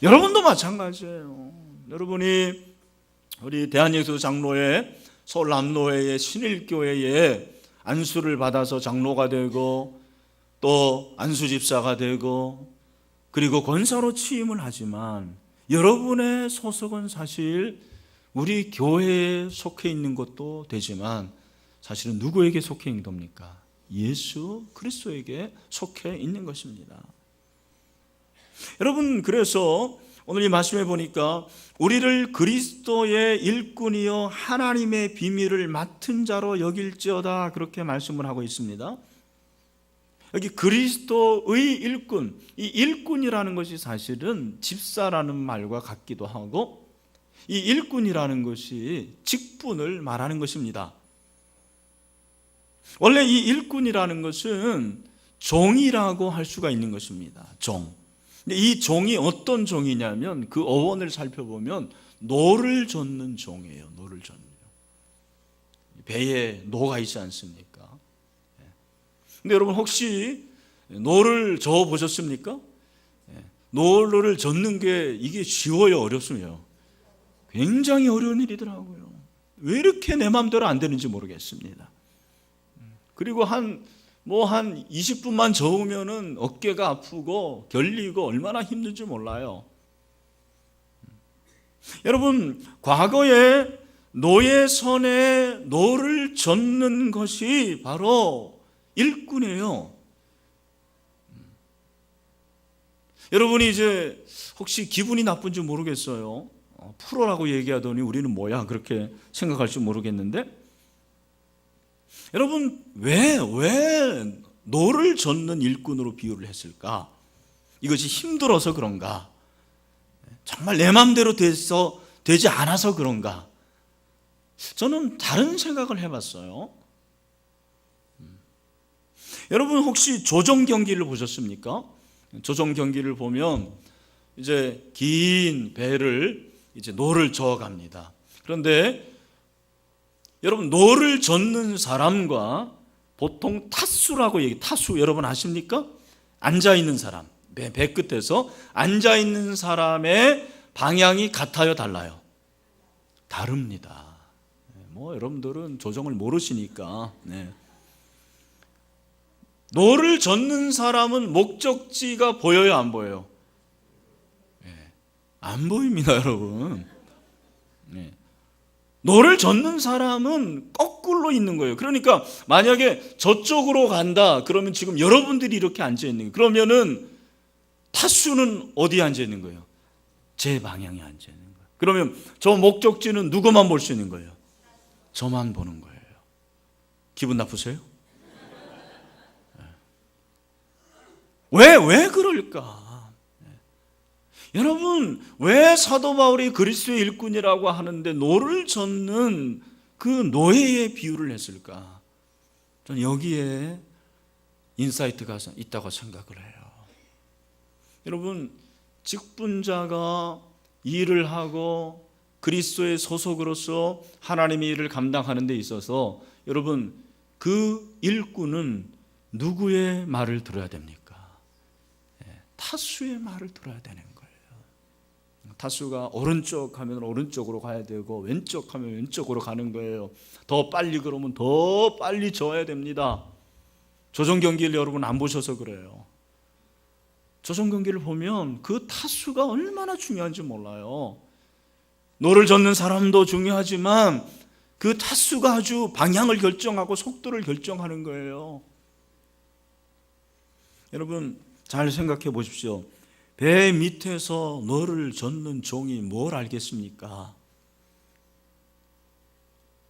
여러분도 마찬가지예요. 여러분이 우리 대한예수 장로회 서울 남로회의 신일교회에 안수를 받아서 장로가 되고 또 안수 집사가 되고 그리고 권사로 취임을 하지만 여러분의 소속은 사실 우리 교회에 속해 있는 것도 되지만 사실은 누구에게 속해 있는 겁니까? 예수 그리스도에게 속해 있는 것입니다. 여러분 그래서 오늘 이 말씀해 보니까 우리를 그리스도의 일꾼이요 하나님의 비밀을 맡은 자로 여길지어다 그렇게 말씀을 하고 있습니다. 여기 그리스도의 일꾼, 이 일꾼이라는 것이 사실은 집사라는 말과 같기도 하고 이 일꾼이라는 것이 직분을 말하는 것입니다. 원래 이 일꾼이라는 것은 종이라고 할 수가 있는 것입니다. 종. 이 종이 어떤 종이냐면 그 어원을 살펴보면 노를 젓는 종이에요. 노를 젓는. 배에 노가 있지 않습니까? 예. 근데 여러분 혹시 노를 저어 보셨습니까? 예. 노를 젓는 게 이게 쉬워요, 어렵습니요? 굉장히 어려운 일이더라고요. 왜 이렇게 내 마음대로 안 되는지 모르겠습니다. 그리고 한 뭐 한 20분만 저으면은 어깨가 아프고 결리고 얼마나 힘든지 몰라요. 여러분, 과거에 노예 선에 노를 젓는 것이 바로 일꾼이에요. 여러분이 이제 혹시 기분이 나쁜지 모르겠어요. 어, 프로라고 얘기하더니 우리는 뭐야 그렇게 생각할지 모르겠는데 여러분 왜 왜 노를 젓는 일꾼으로 비유를 했을까? 이것이 힘들어서 그런가? 정말 내 마음대로 돼서 되지 않아서 그런가? 저는 다른 생각을 해봤어요. 음. 여러분 혹시 조정 경기를 보셨습니까? 조정 경기를 보면 이제 긴 배를 이제 노를 저어갑니다. 그런데 여러분 노를 젓는 사람과 보통 타수라고 얘기 타수 여러분 아십니까? 앉아 있는 사람 배, 배 끝에서 앉아 있는 사람의 방향이 같아요 달라요 다릅니다 네, 뭐 여러분들은 조정을 모르시니까 네. 노를 젓는 사람은 목적지가 보여요 안 보여요 네. 안 보입니다 여러분 네. 노를 젓는 사람은 거꾸로 있는 거예요. 그러니까 만약에 저쪽으로 간다 그러면 지금 여러분들이 이렇게 앉아 있는 거예요. 그러면은 타수는 어디에 앉아 있는 거예요? 제 방향에 앉아 있는 거예요. 그러면 저 목적지는 누구만 볼 수 있는 거예요? 저만 보는 거예요. 기분 나쁘세요? 왜, 왜 그럴까? 여러분, 왜 사도 바울이 그리스도의 일꾼이라고 하는데 노를 젓는 그 노예의 비유를 했을까? 저는 여기에 인사이트가 있다고 생각을 해요. 여러분, 직분자가 일을 하고 그리스도의 소속으로서 하나님의 일을 감당하는 데 있어서 여러분, 그 일꾼은 누구의 말을 들어야 됩니까? 예, 타수의 말을 들어야 되는 거예요. 타수가 오른쪽 하면 오른쪽으로 가야 되고 왼쪽 하면 왼쪽으로 가는 거예요. 더 빨리 그러면 더 빨리 져야 됩니다. 조정 경기를 여러분 안 보셔서 그래요. 조정 경기를 보면 그 타수가 얼마나 중요한지 몰라요. 노를 젓는 사람도 중요하지만 그 타수가 아주 방향을 결정하고 속도를 결정하는 거예요. 여러분 잘 생각해 보십시오. 배 밑에서 너를 젓는 종이 뭘 알겠습니까?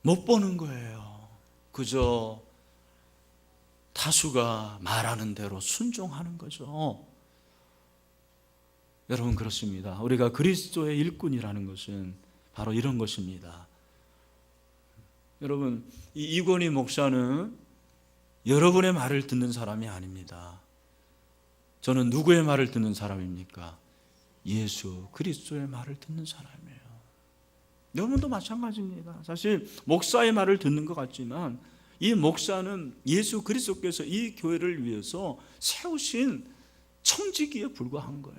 못 보는 거예요. 그저 타수가 말하는 대로 순종하는 거죠. 여러분 그렇습니다. 우리가 그리스도의 일꾼이라는 것은 바로 이런 것입니다. 여러분 이 이권희 목사는 여러분의 말을 듣는 사람이 아닙니다. 저는 누구의 말을 듣는 사람입니까? 예수 그리스도의 말을 듣는 사람이에요. 여러분도 마찬가지입니다. 사실 목사의 말을 듣는 것 같지만 이 목사는 예수 그리스도께서 이 교회를 위해서 세우신 청지기에 불과한 거예요.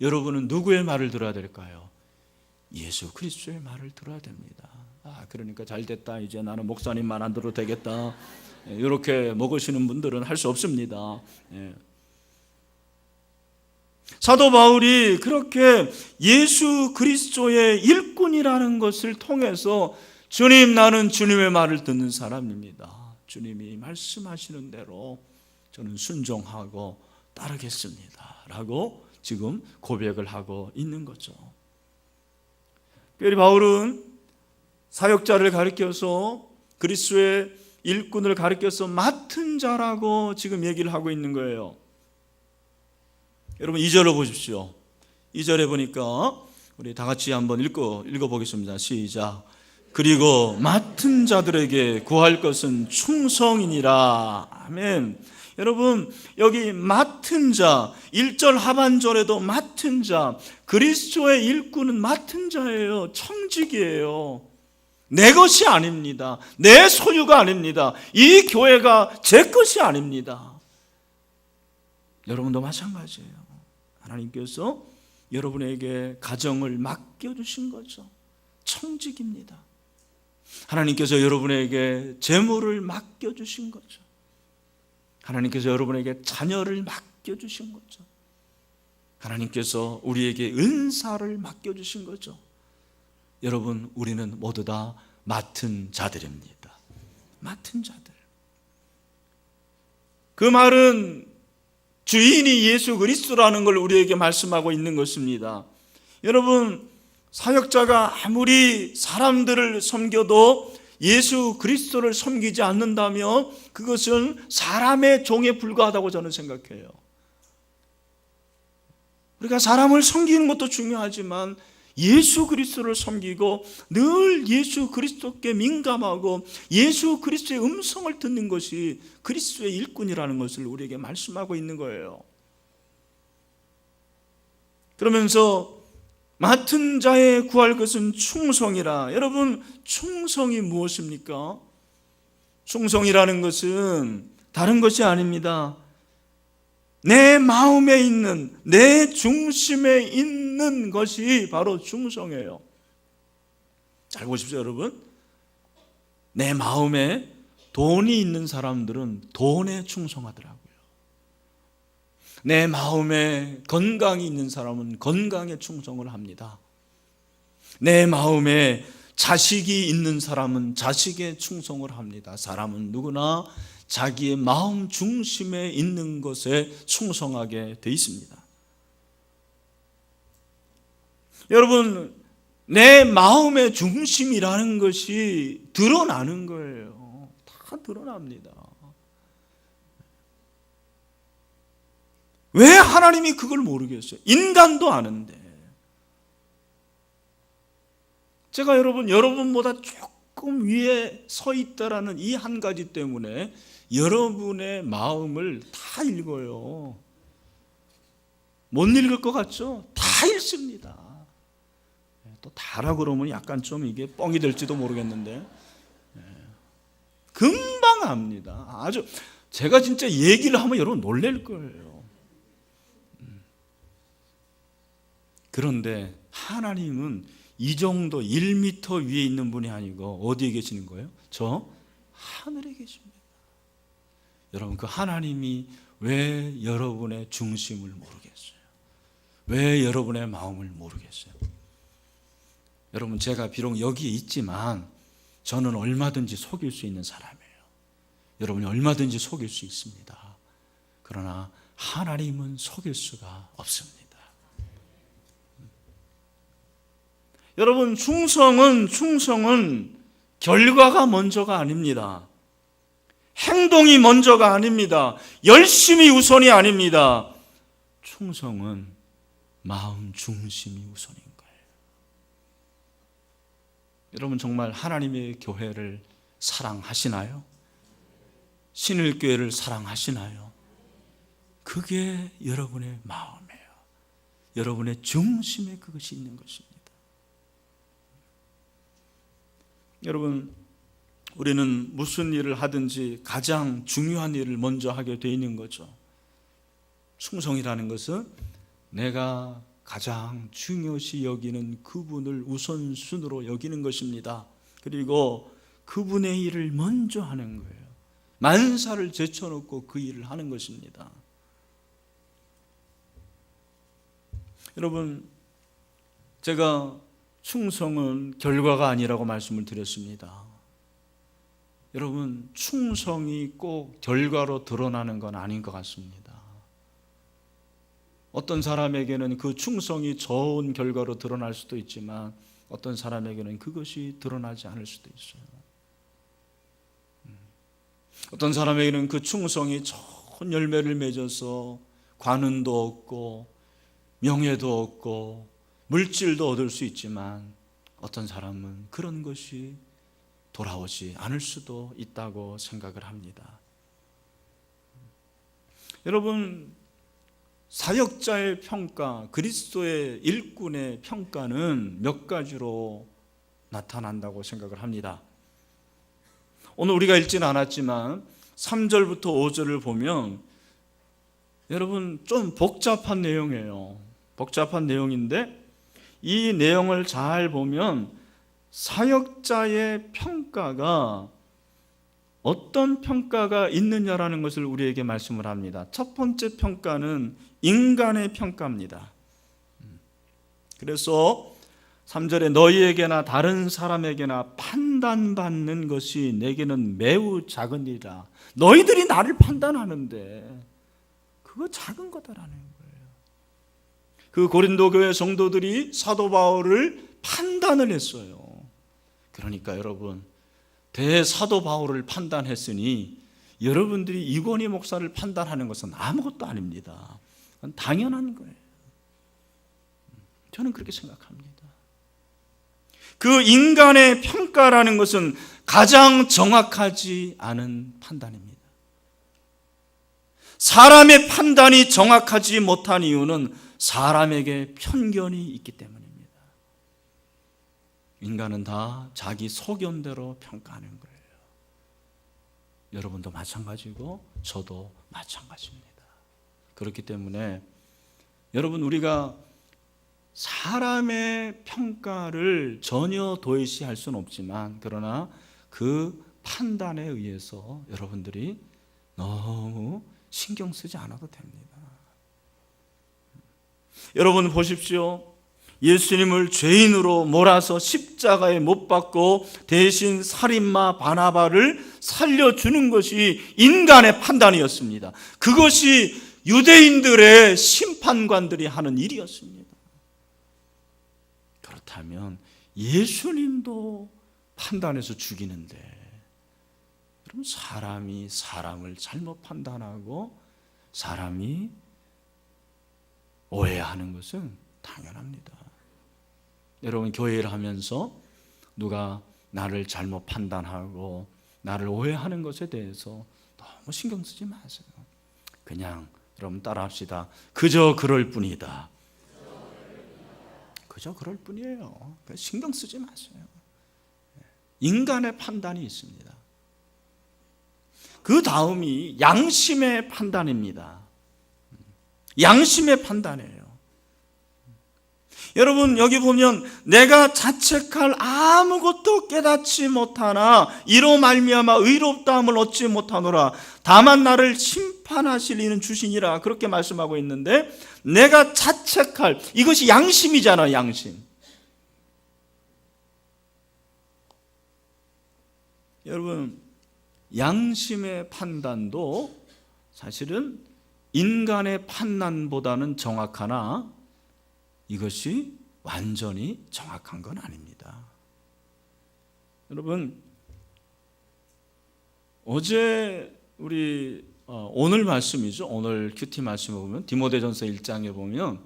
여러분은 누구의 말을 들어야 될까요? 예수 그리스도의 말을 들어야 됩니다. 아, 그러니까 잘 됐다. 이제 나는 목사님만 안 들어도 되겠다. 예, 이렇게 먹으시는 분들은 할 수 없습니다. 예. 사도 바울이 그렇게 예수 그리스도의 일꾼이라는 것을 통해서 주님 나는 주님의 말을 듣는 사람입니다. 주님이 말씀하시는 대로 저는 순종하고 따르겠습니다. 라고 지금 고백을 하고 있는 거죠. 특별히 바울은 사역자를 가리켜서 그리스도의 일꾼을 가리켜서 맡은 자라고 지금 얘기를 하고 있는 거예요. 여러분 2절로 보십시오. 2절에 보니까 우리 다 같이 한번 읽어 읽어 보겠습니다. 시작. 그리고 맡은 자들에게 구할 것은 충성이니라. 아멘. 여러분, 여기 맡은 자, 1절 하반절에도 맡은 자, 그리스도의 일꾼은 맡은 자예요. 청직이에요. 내 것이 아닙니다. 내 소유가 아닙니다. 이 교회가 제 것이 아닙니다. 여러분도 마찬가지예요. 하나님께서 여러분에게 가정을 맡겨주신 거죠. 청직입니다. 하나님께서 여러분에게 재물을 맡겨주신 거죠. 하나님께서 여러분에게 자녀를 맡겨주신 거죠. 하나님께서 우리에게 은사를 맡겨주신 거죠. 여러분, 우리는 모두 다 맡은 자들입니다. 맡은 자들. 그 말은 주인이 예수 그리스도라는 걸 우리에게 말씀하고 있는 것입니다. 여러분, 사역자가 아무리 사람들을 섬겨도 예수 그리스도를 섬기지 않는다면 그것은 사람의 종에 불과하다고 저는 생각해요. 우리가 사람을 섬기는 것도 중요하지만 예수 그리스도를 섬기고 늘 예수 그리스도께 민감하고 예수 그리스도의 음성을 듣는 것이 그리스도의 일꾼이라는 것을 우리에게 말씀하고 있는 거예요. 그러면서 맡은 자의 구할 것은 충성이라. 여러분, 충성이 무엇입니까? 충성이라는 것은 다른 것이 아닙니다. 내 마음에 있는, 내 중심에 있는 것이 바로 충성이에요. 잘 보십시오, 여러분. 내 마음에 돈이 있는 사람들은 돈에 충성하더라고요. 내 마음에 건강이 있는 사람은 건강에 충성을 합니다. 내 마음에 자식이 있는 사람은 자식에 충성을 합니다. 사람은 누구나 자기의 마음 중심에 있는 것에 충성하게 돼 있습니다. 여러분, 내 마음의 중심이라는 것이 드러나는 거예요. 다 드러납니다. 왜 하나님이 그걸 모르겠어요? 인간도 아는데. 제가 여러분, 여러분보다 조금 위에 서 있다라는 이 한 가지 때문에 여러분의 마음을 다 읽어요. 못 읽을 것 같죠? 다 읽습니다. 또 다라 그러면 약간 좀 이게 뻥이 될지도 모르겠는데. 금방 압니다. 아주, 제가 진짜 얘기를 하면 여러분 놀랄 거예요. 그런데 하나님은 이 정도 1미터 위에 있는 분이 아니고 어디에 계시는 거예요? 저 하늘에 계십니다. 여러분 그 하나님이 왜 여러분의 중심을 모르겠어요? 왜 여러분의 마음을 모르겠어요? 여러분 제가 비록 여기에 있지만 저는 얼마든지 속일 수 있는 사람이에요. 여러분이 얼마든지 속일 수 있습니다. 그러나 하나님은 속일 수가 없습니다. 여러분 충성은 충성은 결과가 먼저가 아닙니다. 행동이 먼저가 아닙니다. 열심이 우선이 아닙니다. 충성은 마음 중심이 우선인 거예요. 여러분 정말 하나님의 교회를 사랑하시나요? 신을 교회를 사랑하시나요? 그게 여러분의 마음이에요. 여러분의 중심에 그것이 있는 것입니다. 여러분, 우리는 무슨 일을 하든지 가장 중요한 일을 먼저 하게 돼 있는 거죠. 충성이라는 것은 내가 가장 중요시 여기는 그분을 우선순으로 여기는 것입니다. 그리고 그분의 일을 먼저 하는 거예요. 만사를 제쳐놓고 그 일을 하는 것입니다. 여러분, 제가 충성은 결과가 아니라고 말씀을 드렸습니다. 여러분, 충성이 꼭 결과로 드러나는 건 아닌 것 같습니다. 어떤 사람에게는 그 충성이 좋은 결과로 드러날 수도 있지만 어떤 사람에게는 그것이 드러나지 않을 수도 있어요. 음. 어떤 사람에게는 그 충성이 좋은 열매를 맺어서 관운도 얻고 명예도 얻고 물질도 얻을 수 있지만 어떤 사람은 그런 것이 돌아오지 않을 수도 있다고 생각을 합니다. 여러분 사역자의 평가, 그리스도의 일꾼의 평가는 몇 가지로 나타난다고 생각을 합니다. 오늘 우리가 읽지는 않았지만 3절부터 5절을 보면 여러분 좀 복잡한 내용이에요. 복잡한 내용인데 이 내용을 잘 보면 사역자의 평가가 어떤 평가가 있느냐라는 것을 우리에게 말씀을 합니다. 첫 번째 평가는 인간의 평가입니다. 그래서 3절에 너희에게나 다른 사람에게나 판단받는 것이 내게는 매우 작은 일이라. 너희들이 나를 판단하는데 그거 작은 거다라는. 그 고린도 교회 성도들이 사도 바울을 판단을 했어요. 그러니까 여러분 대사도 바울을 판단했으니 여러분들이 이건희 목사를 판단하는 것은 아무것도 아닙니다. 당연한 거예요. 저는 그렇게 생각합니다. 그 인간의 평가라는 것은 가장 정확하지 않은 판단입니다. 사람의 판단이 정확하지 못한 이유는 사람에게 편견이 있기 때문입니다. 인간은 다 자기 소견대로 평가하는 거예요. 여러분도 마찬가지고 저도 마찬가지입니다. 그렇기 때문에 여러분 우리가 사람의 평가를 전혀 도외시할 수는 없지만 그러나 그 판단에 의해서 여러분들이 너무 신경 쓰지 않아도 됩니다. 여러분 보십시오. 예수님을 죄인으로 몰아서 십자가에 못 박고 대신 살인마 바나바를 살려주는 것이 인간의 판단이었습니다. 그것이 유대인들의 심판관들이 하는 일이었습니다. 그렇다면 예수님도 판단해서 죽이는데 그럼 사람이 사람을 잘못 판단하고 사람이 오해하는 것은 당연합니다. 여러분 교회를 하면서 누가 나를 잘못 판단하고 나를 오해하는 것에 대해서 너무 신경 쓰지 마세요. 그냥 여러분 따라합시다. 그저 그럴 뿐이다. 그저 그럴 뿐이에요. 신경 쓰지 마세요. 인간의 판단이 있습니다. 그 다음이 양심의 판단입니다. 양심의 판단이에요. 여러분 여기 보면 내가 자책할 아무것도 깨닫지 못하나 이로 말미암아 의롭다함을 얻지 못하노라 다만 나를 심판하실 이는 주시니라 그렇게 말씀하고 있는데 내가 자책할 이것이 양심이잖아 양심 여러분 양심의 판단도 사실은 인간의 판단보다는 정확하나 이것이 완전히 정확한 건 아닙니다. 여러분 어제 우리 어, 오늘 말씀이죠. 오늘 큐티 말씀을 보면 디모데전서 1장에 보면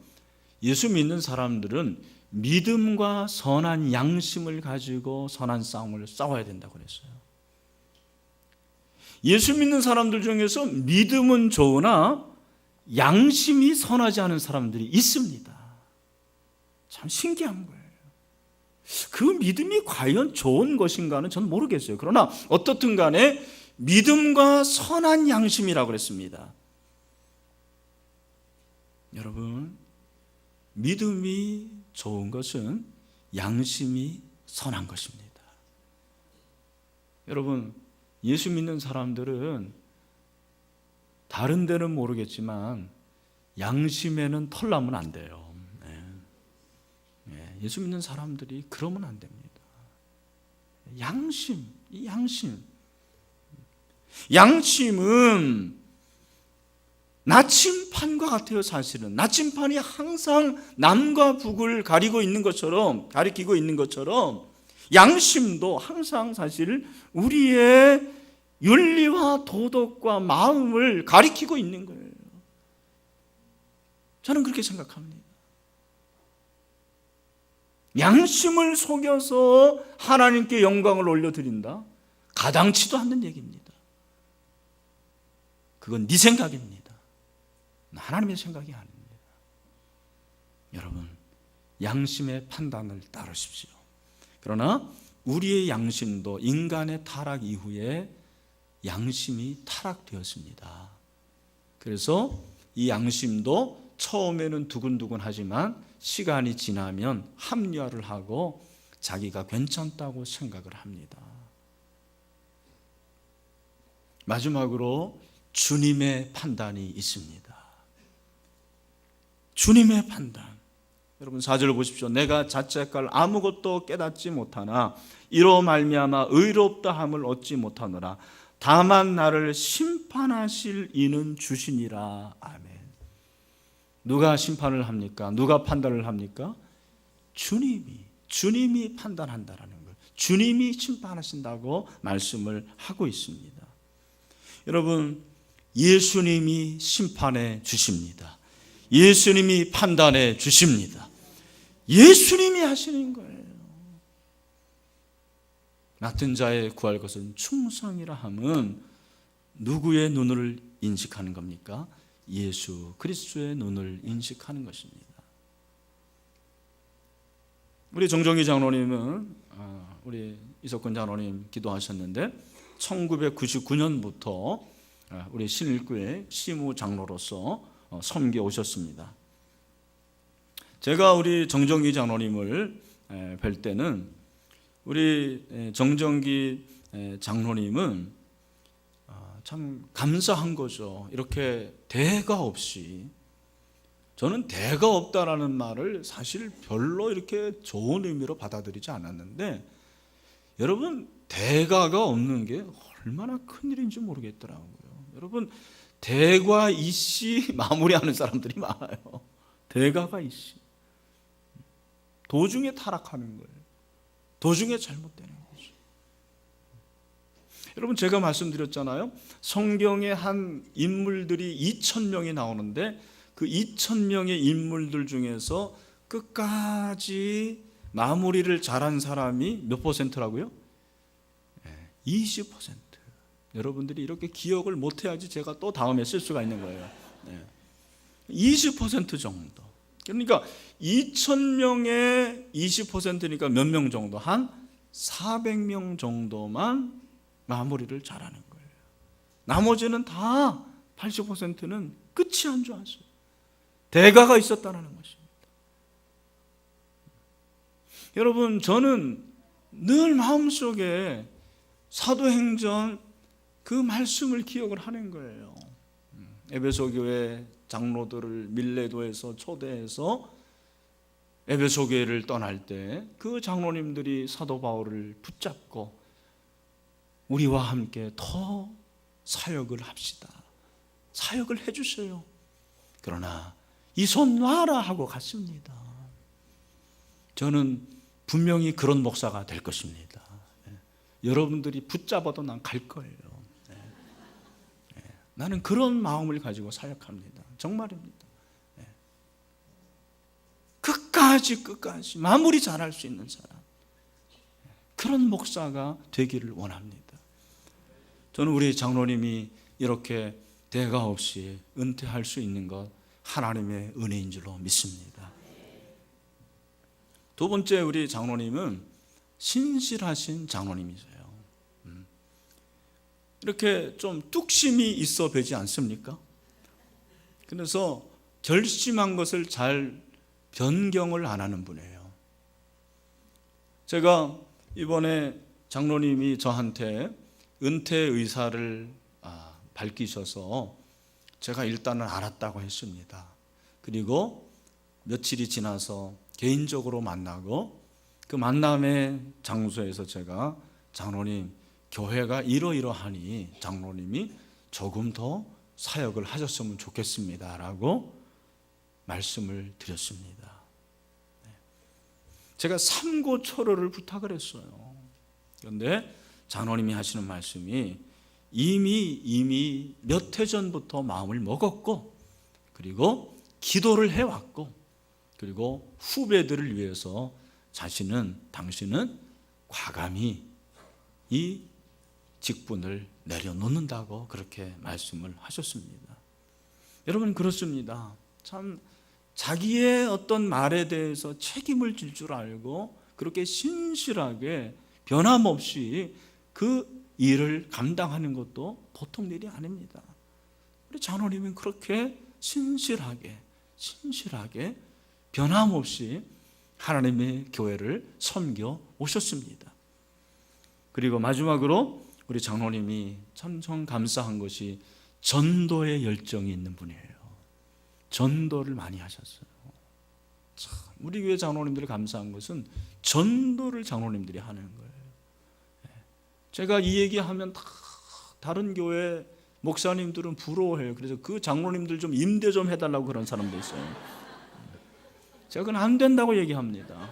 예수 믿는 사람들은 믿음과 선한 양심을 가지고 선한 싸움을 싸워야 된다고 그랬어요. 예수 믿는 사람들 중에서 믿음은 좋으나 양심이 선하지 않은 사람들이 있습니다. 참 신기한 거예요. 그 믿음이 과연 좋은 것인가는 전 모르겠어요. 그러나 어떻든 간에 믿음과 선한 양심이라고 그랬습니다. 여러분, 믿음이 좋은 것은 양심이 선한 것입니다. 여러분, 예수 믿는 사람들은 다른 데는 모르겠지만 양심에는 털나면 안 돼요. 예. 예, 예수 믿는 사람들이 그러면 안 됩니다. 양심, 이 양심. 양심은 나침판과 같아요, 사실은. 나침판이 항상 남과 북을 가리고 있는 것처럼, 가리키고 있는 것처럼, 양심도 항상 사실 우리의 윤리와 도덕과 마음을 가리키고 있는 거예요. 저는 그렇게 생각합니다. 양심을 속여서 하나님께 영광을 올려드린다? 가당치도 않는 얘기입니다. 그건 네 생각입니다. 하나님의 생각이 아닙니다. 여러분, 양심의 판단을 따르십시오. 그러나 우리의 양심도 인간의 타락 이후에 양심이 타락되었습니다. 그래서 이 양심도 처음에는 두근두근 하지만 시간이 지나면 합리화를 하고 자기가 괜찮다고 생각을 합니다. 마지막으로 주님의 판단이 있습니다. 주님의 판단. 여러분 사절을 보십시오. 내가 자책할 아무것도 깨닫지 못하나 이로 말미암아 의롭다 함을 얻지 못하노라. 다만 나를 심판하실 이는 주시니라. 아멘. 누가 심판을 합니까? 누가 판단을 합니까? 주님이 주님이 판단한다라는 걸. 주님이 심판하신다고 말씀을 하고 있습니다. 여러분 예수님이 심판해 주십니다. 예수님이 판단해 주십니다. 예수님이 하시는 거예요. 맡은 자의 구할 것은 충성이라 함은 누구의 눈을 인식하는 겁니까? 예수 그리스도의 눈을 인식하는 것입니다. 우리 정정희 장로님은 아, 우리 이석근 장로님 기도하셨는데 1999년부터 아, 우리 신일교회 시무 장로로서 어, 섬겨 오셨습니다. 제가 우리 정정기 장로님을 뵐 때는 우리 정정기 장로님은 아, 참 감사한 거죠. 이렇게 대가 없이 저는 대가 없다라는 말을 사실 별로 이렇게 좋은 의미로 받아들이지 않았는데 여러분 대가가 없는 게 얼마나 큰 일인지 모르겠더라고요. 여러분 대과 이씨 마무리하는 사람들이 많아요. 대가가 이씨 도중에 타락하는 거예요. 도중에 잘못되는 거죠. 여러분 제가 말씀드렸잖아요. 성경에 한 인물들이 2천 명이 나오는데 그 2천 명의 인물들 중에서 끝까지 마무리를 잘한 사람이 몇 퍼센트라고요? 20%. 여러분들이 이렇게 기억을 못해야지 제가 또 다음에 쓸 수가 있는 거예요. 20% 정도. 그러니까 2,000명의 20%니까 몇 명 정도? 한 400명 정도만 마무리를 잘하는 거예요. 나머지는 다 80%는 끝이 안 좋았어요. 대가가 있었다는 것입니다. 여러분, 저는 늘 마음속에 사도행전 그 말씀을 기억을 하는 거예요. 에베소 교회 장로들을 밀레도에서 초대해서 에베소 교회를 떠날 때 그 장로님들이 사도 바울을 붙잡고 우리와 함께 더 사역을 합시다. 사역을 해 주세요. 그러나 이 손 놔라 하고 갔습니다. 저는 분명히 그런 목사가 될 것입니다. 여러분들이 붙잡아도 난 갈 거예요. 네. 네. 나는 그런 마음을 가지고 사역합니다. 정말입니다. 네. 끝까지 끝까지 마무리 잘할 수 있는 사람. 그런 목사가 되기를 원합니다. 저는 우리 장로님이 이렇게 대가 없이 은퇴할 수 있는 것 하나님의 은혜인 줄로 믿습니다. 두 번째 우리 장로님은 신실하신 장로님이세요. 음. 이렇게 좀 뚝심이 있어 보지 않습니까? 그래서 결심한 것을 잘 변경을 안 하는 분이에요. 제가 이번에 장로님이 저한테 은퇴 의사를 아, 밝히셔서 제가 일단은 알았다고 했습니다. 그리고 며칠이 지나서 개인적으로 만나고 그 만남의 장소에서 제가 장로님 교회가 이러이러하니 장로님이 조금 더 사역을 하셨으면 좋겠습니다 라고 말씀을 드렸습니다. 네. 제가 삼고초려를 부탁을 했어요. 그런데 장로님이 하시는 말씀이 이미 이미 몇 해 전부터 마음을 먹었고 그리고 기도를 해왔고 그리고 후배들을 위해서 자신은 당신은 과감히 이 직분을 내려놓는다고 그렇게 말씀을 하셨습니다. 여러분 그렇습니다. 참 자기의 어떤 말에 대해서 책임을 질 줄 알고 그렇게 신실하게 변함없이 그 일을 감당하는 것도 보통 일이 아닙니다. 우리 장로님은 그렇게 신실하게 신실하게 변함없이 하나님의 교회를 섬겨 오셨습니다. 그리고 마지막으로 우리 장로님이 참 참 감사한 것이 전도의 열정이 있는 분이에요. 전도를 많이 하셨어요. 참, 우리 교회 장로님들이 감사한 것은 전도를 장로님들이 하는 거예요. 예. 제가 이 얘기하면 다 다른 교회 목사님들은 부러워해요. 그래서 그 장로님들 좀 임대 좀 해달라고 그런 사람도 있어요. 제가 그건 안 된다고 얘기합니다.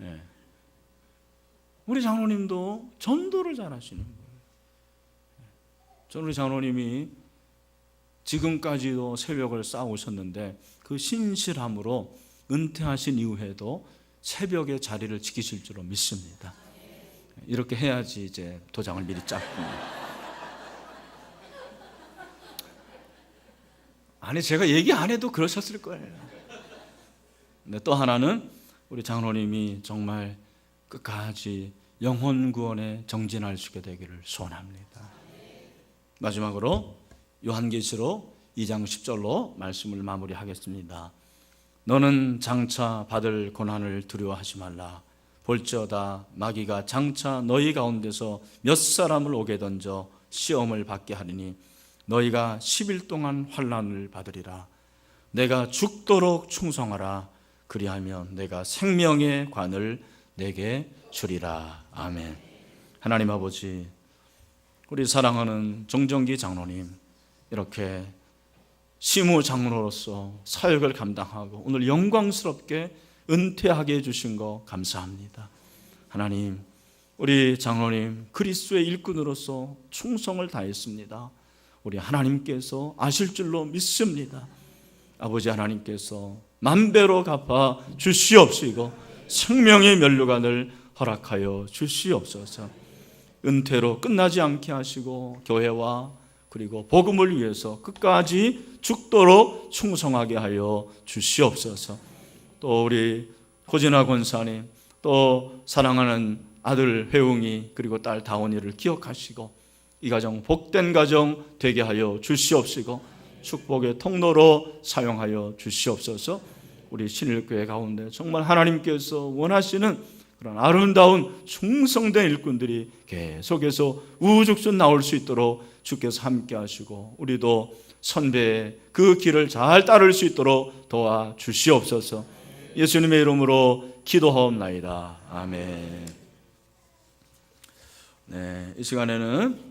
예. 예. 우리 장로님도 전도를 잘 하시는 거예요. 저는 우리 장로님이 지금까지도 새벽을 쌓아오셨는데 그 신실함으로 은퇴하신 이후에도 새벽에 자리를 지키실 줄로 믿습니다. 이렇게 해야지 이제 도장을 미리 짰고. 아니 제가 얘기 안 해도 그러셨을 거예요. 근데 또 하나는 우리 장로님이 정말 끝까지 영혼 구원에 정진할 수 있게 되기를 소원합니다. 마지막으로 요한계시록 2장 10절로 말씀을 마무리하겠습니다. 너는 장차 받을 고난을 두려워하지 말라. 볼지어다 마귀가 장차 너희 가운데서 몇 사람을 오게 던져 시험을 받게 하리니 너희가 10일 동안 환란을 받으리라. 내가 죽도록 충성하라. 그리하면 내가 생명의 관을 내게 주리라. 아멘. 하나님 아버지, 우리 사랑하는 정정기 장로님, 이렇게 시무 장로로서 사역을 감당하고 오늘 영광스럽게 은퇴하게 해주신 거 감사합니다. 하나님, 우리 장로님 그리스도의 일꾼으로서 충성을 다했습니다. 우리 하나님께서 아실 줄로 믿습니다. 아버지 하나님께서 만배로 갚아 주시옵시고 생명의 면류관을 허락하여 주시옵소서. 은퇴로 끝나지 않게 하시고 교회와 그리고 복음을 위해서 끝까지 죽도록 충성하게 하여 주시옵소서. 또 우리 고진아 권사님, 또 사랑하는 아들 회웅이 그리고 딸 다원이를 기억하시고 이 가정 복된 가정 되게 하여 주시옵시고 축복의 통로로 사용하여 주시옵소서. 우리 신일교회 가운데 정말 하나님께서 원하시는 그런 아름다운 충성된 일꾼들이 계속해서 우죽순 나올 수 있도록 주께서 함께 하시고 우리도 선배의 그 길을 잘 따를 수 있도록 도와 주시옵소서. 예수님의 이름으로 기도하옵나이다. 아멘. 네, 이 시간에는